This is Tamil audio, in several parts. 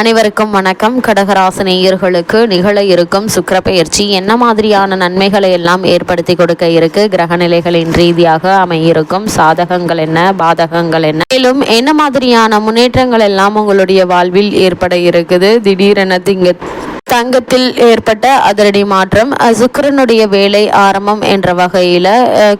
அனைவருக்கும் வணக்கம். கடகராசனேயர்களுக்கு நிகழ இருக்கும் சுக்கிர பயிற்சி என்ன மாதிரியான நன்மைகளை எல்லாம் ஏற்படுத்தி கொடுக்க இருக்கு? கிரகநிலைகளின் ரீதியாக அமையிருக்கும். சாதகங்கள் என்ன? பாதகங்கள் என்ன? மேலும் என்ன மாதிரியான முன்னேற்றங்கள் எல்லாம் உங்களுடைய வாழ்வில் ஏற்பட இருக்குது? திடீரென திங்க தங்கத்தில் ஏற்பட்ட அதிரடி மாற்றம் சுக்கரனுடைய சுக்கிரனுடைய வேலை ஆரம்பம் என்ற வகையில்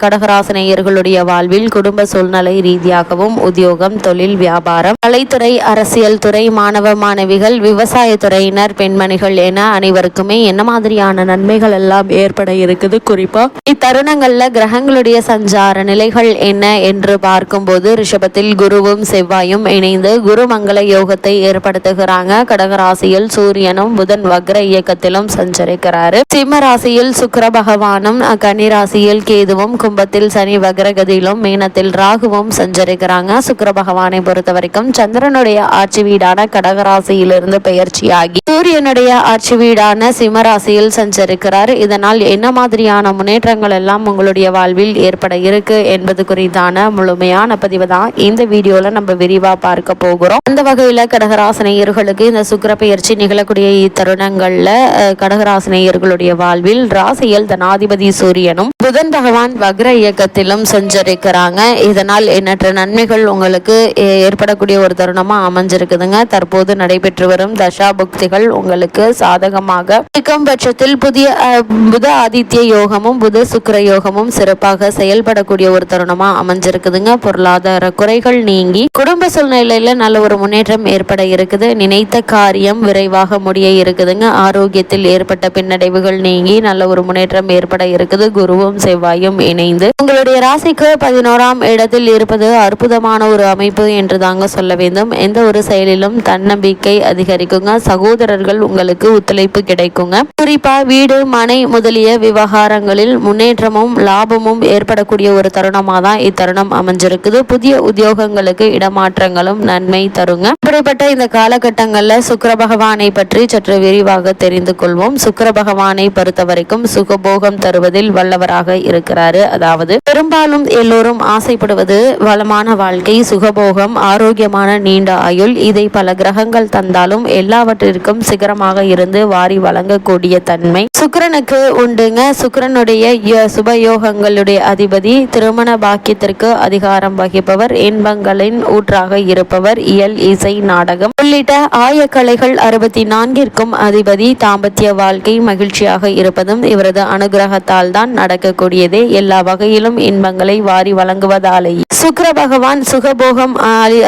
கடகராசனையர்களுடைய வாழ்வில் குடும்ப சூழ்நிலை ரீதியாகவும் உத்தியோகம் தொழில் வியாபாரம் கலைத்துறை அரசியல் துறை மாணவ மாணவிகள் விவசாயத்துறையினர் பெண்மணிகள் என அனைவருக்குமே என்ன மாதிரியான நன்மைகள் எல்லாம் ஏற்பட இருக்குது? குறிப்பா இத்தருணங்கள்ல கிரகங்களுடைய சஞ்சார நிலைகள் என்ன என்று பார்க்கும்போது ரிஷபத்தில் குருவும் செவ்வாயும் இணைந்து குருமங்கள யோகத்தை ஏற்படுத்துகிறாங்க. கடகராசியில் சூரியனும் புதன் வக்ர இயக்கத்திலும் சஞ்சரிக்கிறாரு. சிம்ம ராசியில் சுக்கர பகவானும் கன்னி ராசியில் கேதுவும் கும்பத்தில் சனி வக்ரகதியிலும் மீனத்தில் ராகுவும் சஞ்சரிக்கிறாங்க. சுக்கர பகவானை பொறுத்த வரைக்கும் சந்திரனுடைய ஆட்சி வீடான கடகராசியிலிருந்து பெயர்ச்சியாகி சூரியனுடைய ஆட்சி வீடான சிம்ம ராசியில் சஞ்சரிக்கிறார். இதனால் என்ன மாதிரியான முன்னேற்றங்கள் எல்லாம் உங்களுடைய வாழ்வில் ஏற்பட இருக்கு என்பது குறித்தான முழுமையான பதிவு தான் இந்த வீடியோல நம்ம விரிவா பார்க்க போகிறோம். அந்த வகையில கடகராசனையர்களுக்கு இந்த சுக்கிர பெயர்ச்சி நிகழக்கூடிய இத்தருணங்கள்ல அஹ், கடகராசினியர்களுடைய வாழ்வில் ராசியில் தனாதிபதி சூரியனும் புதன் பகவான் வக்ர இயக்கத்திலும் சஞ்சரிக்கிறாங்க. இதனால் எண்ணற்ற நன்மைகள் உங்களுக்கு ஏ- ஏற்படக்கூடிய ஒரு தருணமா அமைஞ்சிருக்குதுங்க. தற்போது நடைபெற்று வரும் தசா புக்திகள் உங்களுக்கு சாதகமாக. இருக்கும் பட்சத்தில் புதிய புத ஆதித்ய யோகமும் புத சுக்கர யோகமும் சிறப்பாக செயல்படக்கூடிய ஒரு தருணமா அமைஞ்சிருக்குதுங்க. பொருளாதார குறைகள் நீங்கி குடும்ப சூழ்நிலையில நல்ல ஒரு முன்னேற்றம் ஏற்பட இருக்குது. நினைத்த காரியம் விரைவாக முடிய இருக்குது. இருக்குதுங்க ஆரோக்கியத்தில் ஏற்பட்ட பின்னடைவுகள் நீங்கி நல்ல ஒரு முன்னேற்றம் ஏற்பட இருக்குது. குருவும் செவ்வாயும் இணைந்து உங்களுடைய ராசிக்கு பதினோராம் இடத்தில் இருப்பது அற்புதமான ஒரு அமைப்பு என்று தாங்க சொல்ல வேண்டும். எந்த ஒரு செயலிலும் தன்னம்பிக்கை அதிகரிக்குங்க. சகோதரர்கள் உங்களுக்கு ஒத்துழைப்பு கிடைக்குங்க. குறிப்பா வீடு மனை முதலிய விவகாரங்களில் முன்னேற்றமும் லாபமும் ஏற்படக்கூடிய ஒரு தருணமா தான் இத்தருணம் அமைஞ்சிருக்குது. புதிய உத்தியோகங்களுக்கு இடமாற்றங்களும் நன்மை தருங்க. இப்படிப்பட்ட இந்த காலகட்டங்கள்ல சுக்கர பகவானை பற்றி சற்று விரிவாக தெரிந்து கொள்வோம். சுக்கர பகவானை பொறுத்த வரைக்கும் சுகபோகம் தருவதில் வல்லவராக இருக்கிறாரு. அதாவது பெரும்பாலும் எல்லோரும் ஆசைப்படுவது வளமான வாழ்க்கை சுகபோகம் ஆரோக்கியமான நீண்ட ஆயுள். இதை பல கிரகங்கள் தந்தாலும் எல்லாவற்றிற்கும் சிகரமாக இருந்து வாரி வழங்கக்கூடிய தன்மை. சுக்கிரனுக்கு உண்டுங்க. சுக்கிரனுடைய ய- சுபயோகங்களுடைய அதிபதி திருமண பாக்கியத்திற்கு அதிகாரம் வகிப்பவர் இன்பங்களின் ஊற்றாக இருப்பவர் இயல் இசை நாடகம் உள்ளிட்ட ஆயக்கலைகள் அறுபத்தி நான்கிற்கும் அதிபதி தாம்பத்திய வாழ்க்கை மகிழ்ச்சியாக இருப்பதும் இவரது அனுகிரகத்தால் தான் நடக்கக்கூடியதே. எல்லா வகையிலும் இன்பங்களை வாரி வழங்குவதாலேயே சுக்கிர பகவான் சுகபோகம்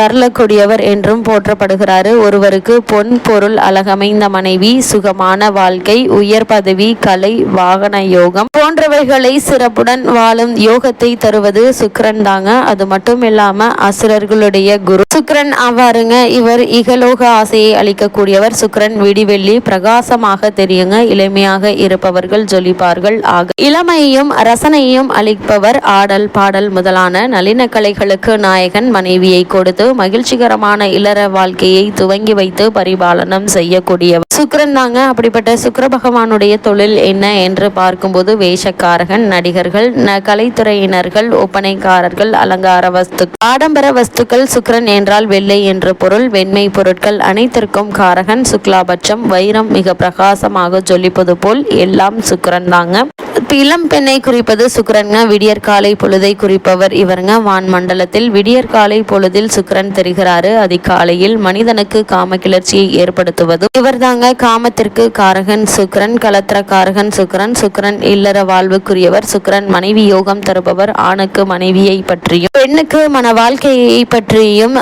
அருளக்கூடியவர் என்றும் போற்றப்படுகிறாரு. ஒருவருக்கு பொன் பொருள் அழகமைந்த மனைவி சுகமான வாழ்க்கை உயர் பதவி கலை வாகன யோகம் போன்றவைகளை சிறப்புடன் வாழும் யோகத்தை தருவது சுக்கரன் தாங்க. அது மட்டும் இல்லாம அசுரர்களுடைய குரு சுக்கரன் ஆவாருங்க. இவர் இகலோக ஆசையை அளிக்கக்கூடியவர் சுக்கரன். விடிவெள்ளி பிரகாசமாக தெரியுங்க. இளமையாக இருப்பவர்கள் ஜொலிப்பார்கள். ஆக இளமையையும் ரசனையும் அளிப்பவர் ஆடல் பாடல் முதலான நளின கலைகளுக்கு நாயகன் மனைவியை கொடுத்து மகிழ்ச்சிகரமான இல்லற வாழ்க்கையை துவங்கி வைத்து பரிபாலனம் செய்யக்கூடியவர். சுக்கிரன் தாங்க. அப்படிப்பட்ட சுக்கர பகவானுடைய தொழில் என்ன என்று பார்க்கும்போது வேஷக்காரகன் நடிகர்கள் கலைத்துறையினர்கள் ஒப்பனைக்காரர்கள் அலங்கார வஸ்து ஆடம்பர வஸ்துக்கள் சுக்கரன் என்றால் வெள்ளை என்று பொருள் வெண்மை பொருட்கள் அனைத்திற்கும் காரகன் சுக்லாபட்சம் வைரம் மிக பிரகாசமாக ஜொலிப்பது போல் எல்லாம் சுக்கரன் தாங்க. இளம் பெண்ணை குறிப்பது சுக்கிரன்ங்க விடியற்காலை பொழுதை குறிப்பவர் இவருங்க. வான் மண்டலத்தில் விடியற்காலை பொழுதில் சுக்கரன் தெரிகிறாரு. அதிகாலையில் மனிதனுக்கு காம கிளர்ச்சியை ஏற்படுத்துவது இவர்தாங்க காமத்திற்கு காரகன். சுக்கிரன் கலத்திர காரகன் சுக்கிரன் சுக்கிரன் இல்லற வாழ்வுக்குரியவர். சுக்கிரன் மனைவி யோகம் தருபவர். ஆணுக்கு மனைவியை பற்றியும் பெண்ணுக்கு மன வாழ்க்கையை பற்றியும்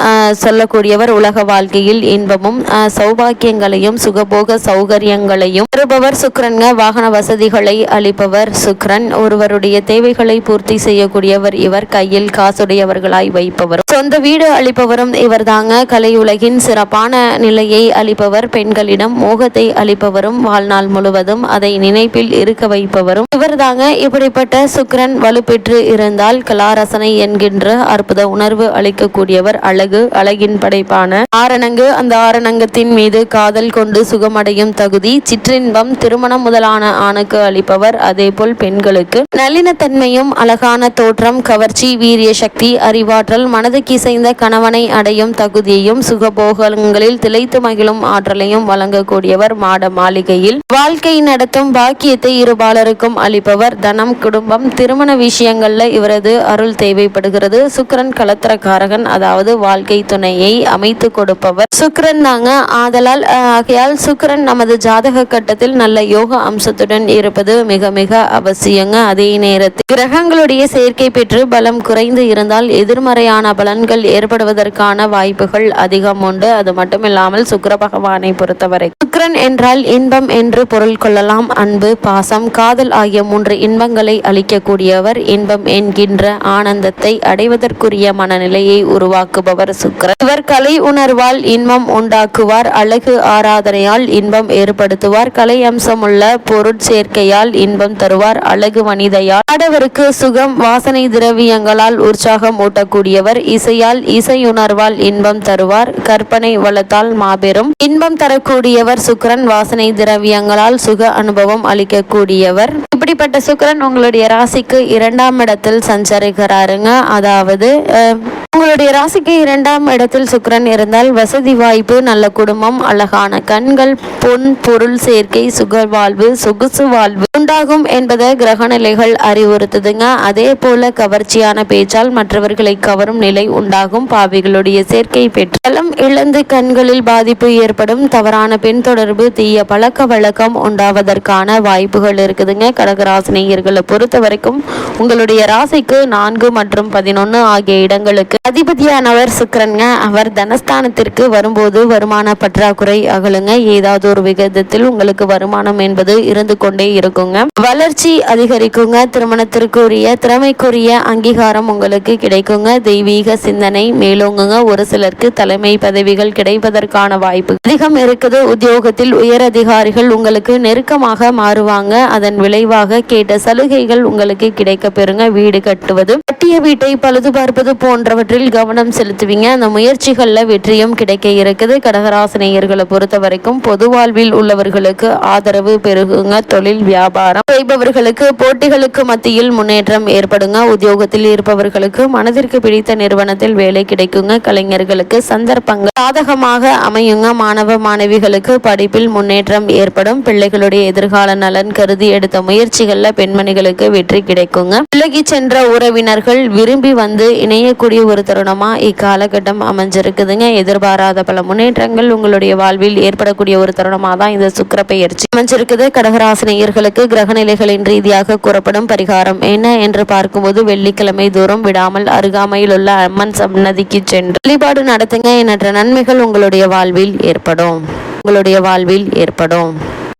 சொல்லக்கூடியவர். உலக வாழ்க்கையில் இன்பமும் சௌபாக்கியங்களையும் சுகபோக சௌகரியங்களையும் தருபவர். சுக்கரன்க வாகன வசதிகளை அளிப்பவர். சுக்கிரன் ஒருவருடைய தேவைகளை பூர்த்தி செய்யக்கூடியவர் இவர் கையில் காசுடையவர்களாய் வைப்பவர். சொந்த வீடு அளிப்பவரும் இவர்தாங்க. கலை உலகின் சிறப்பான நிலையை அளிப்பவர். பெண்களிடம் மோகத்தை அளிப்பவரும் வாழ்நாள் முழுவதும் அதை நினைப்பில் இருக்க வைப்பவரும் இவர்தாங்க. இப்படிப்பட்ட சுக்ரன் வலுப்பெற்று இருந்தால் கலாரசனை என்கின்ற அற்புத உணர்வு அளிக்கக்கூடியவர். அழகு அழகின் படைப்பான ஆரணங்கு. அந்த ஆரணங்கத்தின் மீது காதல் கொண்டு சுகமடையும் தகுதி. சிற்றின்பம் திருமணம் முதலான ஆணுக்கு அளிப்பவர். அதே அதேபோல் பெண்களுக்கு நளினத்தன்மையும் அழகான தோற்றம் கவர்ச்சி வீரிய சக்தி அறிவாற்றல் மனதுக்கு இசைந்த கணவனை அடையும் தகுதியையும் சுகபோகங்களில் திளைத்து மகிழும் ஆற்றலையும் வழங்கக்கூடியவர் மாட மாளிகையில் வாழ்க்கை நடத்தும் பாக்கியத்தை இருபாலருக்கும் அளிப்பவர். தனம் குடும்பம் திருமண விஷயங்கள்ல இவரது அருள் தேவைப்படுகிறது. சுக்கிரன் கலத்திரக்காரகன் அதாவது வாழ்க்கை துணையை அமைத்து கொடுப்பவர். சுக்கிரன் தாங்க ஆதலால் ஆகையால் சுக்கரன் நமது ஜாதக கட்டத்தில் நல்ல யோக அம்சத்துடன் இருப்பது மிக மிக அவசியங்க. அதே நேரத்தில் கிரகங்களுடைய சேர்க்கை பெற்று பலம் குறைந்து இருந்தால் எதிர்மறையான பலன்கள் ஏற்படுவதற்கான வாய்ப்புகள் அதிகம் உண்டு. அது மட்டுமில்லாமல் சுக்கர பகவானை பொறுத்தவரை சுக்கிரன் என்றால் இன்பம் என்று பொருள் கொள்ளலாம். அன்பு பாசம் காதல் ஆகிய மூன்று இன்பங்களை அளிக்கக்கூடியவர். இன்பம் என்கின்ற ஆனந்தத்தை அடைவதற்குரிய மனநிலையை உருவாக்குபவர் சுக்கிரன். இவர் கலை உணர்வால் இன்பம் உண்டாக்குவார். அழகு ஆராதனையால் இன்பம் ஏற்படுத்துவார். கலை அம்சமுள்ள பொருட்சேர்க்கையால் இன்பம் தருவார். அழகு மனிதையால் ஆடவருக்கு சுகம் வாசனை திரவியங்களால் உற்சாகம் ஊட்டக்கூடியவர். இசையால் இசையுணர்வால் இன்பம் தருவார். கற்பனை வளத்தால் மாபெரும். இன்பம் தரக்கூடியவர் சுக்கிரன் வாசனை திரவியங்களால் சுக அனுபவம் அளிக்கக்கூடியவர். இப்படிப்பட்ட சுக்கிரன் உங்களுடைய ராசிக்கு இரண்டாம் இடத்தில் சஞ்சரிக்கிறாருங்க. அதாவது அஹ், உங்களுடைய ராசிக்கு இரண்டாம் இடத்தில் சுக்கிரன் இருந்தால் வசதி வாய்ப்பு நல்ல குடும்பம் அழகான கண்கள் பொன் பொருள் சேர்க்கை சுக வாழ்வு சொகுசு வாழ்வு உண்டாகும் என்பதை கிரகநிலைகள் அறிவுறுத்துதுங்க. அதே போல கவர்ச்சியான பேச்சால் மற்றவர்களை கவரும் நிலை உண்டாகும். பாவிகளுடைய சேர்க்கை பெற்றாலும் இழந்து கண்களில் பாதிப்பு ஏற்படும். தவறான பெண் தொடர்பு தீய பழக்க வழக்கம் உண்டாவதற்கான வாய்ப்புகள் இருக்குதுங்க. கடகராசினியர்களை பொறுத்த வரைக்கும் உங்களுடைய ராசிக்கு நான்கு மற்றும் பதினொன்று ஆகிய இடங்களுக்கு அதிபதியானவர் சுக்கிரன்ங்க. அவர் தனஸ்தானத்திற்கு வரும்போது வருமான பற்றாக்குறை அகலுங்க. ஏதாவது ஒரு விகிதத்தில் உங்களுக்கு வருமானம் என்பது இருந்து கொண்டே இருக்குங்க. வளர்ச்சி அதிகரிக்குங்க. திருமணத்திற்குரிய திறமைக்குரிய அங்கீகாரம் உங்களுக்கு கிடைக்குங்க. தெய்வீக சிந்தனை மேலோங்குங்க. ஒரு சிலருக்கு தலைமை பதவிகள் கிடைப்பதற்கான வாய்ப்பு. அதிகம் இருக்குது. உத்தியோகத்தில் உயர் அதிகாரிகள் உங்களுக்கு நெருக்கமாக மாறுவாங்க. அதன் விளைவாக கேட்ட சலுகைகள் உங்களுக்கு கிடைக்க பெறுங்க வீடு கட்டுவது கட்டிய வீட்டை பழுது பார்ப்பது போன்றவற்றை போன்றவற்றில் கவனம் செலுத்துவீங்க. அந்த முயற்சிகளில் வெற்றியும் கிடைக்க இருக்குது. கடகராசினியர்களை பொறுத்த வரைக்கும் பொது வாழ்வில் உள்ளவர்களுக்கு ஆதரவு பெருகுங்க. தொழில் வியாபாரம் செய்பவர்களுக்கு போட்டிகளுக்கு மத்தியில் முன்னேற்றம் ஏற்படுங்க. உத்தியோகத்தில் இருப்பவர்களுக்கு மனதிற்கு பிடித்த நிறுவனத்தில் வேலை கிடைக்குங்க. கலைஞர்களுக்கு சந்தர்ப்பங்கள் சாதகமாக அமையுங்க. மாணவ மாணவிகளுக்கு படிப்பில் முன்னேற்றம் ஏற்படும். பிள்ளைகளுடைய எதிர்கால நலன் கருதி எடுத்த முயற்சிகள்ல பெண்மணிகளுக்கு வெற்றி கிடைக்குங்க. விலகி சென்ற உறவினர்கள் விரும்பி வந்து இணையக்கூடிய ஒரு தருணமா இக்காலகட்டம் அமைஞ்சிருக்குதுங்க. எதிர்பாராத பல முன்னேற்றங்கள் உங்களுடைய வாழ்வில் ஏற்படக்கூடிய ஒரு தருணமா தான் இந்த சுக்கிர பெயர்ச்சி அமைஞ்சிருக்குது. கடகராசினியர்களுக்கு கிரகநிலைகளின் ரீதியாக கூறப்படும் பரிகாரம் என்ன என்று பார்க்கும்போது வெள்ளிக்கிழமை தூரம் விடாமல் அருகாமையில் உள்ள அம்மன் சன்னதிக்கு சென்று வழிபாடு நடத்துங்க. எண்ணற்ற நன்மைகள் உங்களுடைய வாழ்வில் ஏற்படும். உங்களுடைய வாழ்வில் ஏற்படும்.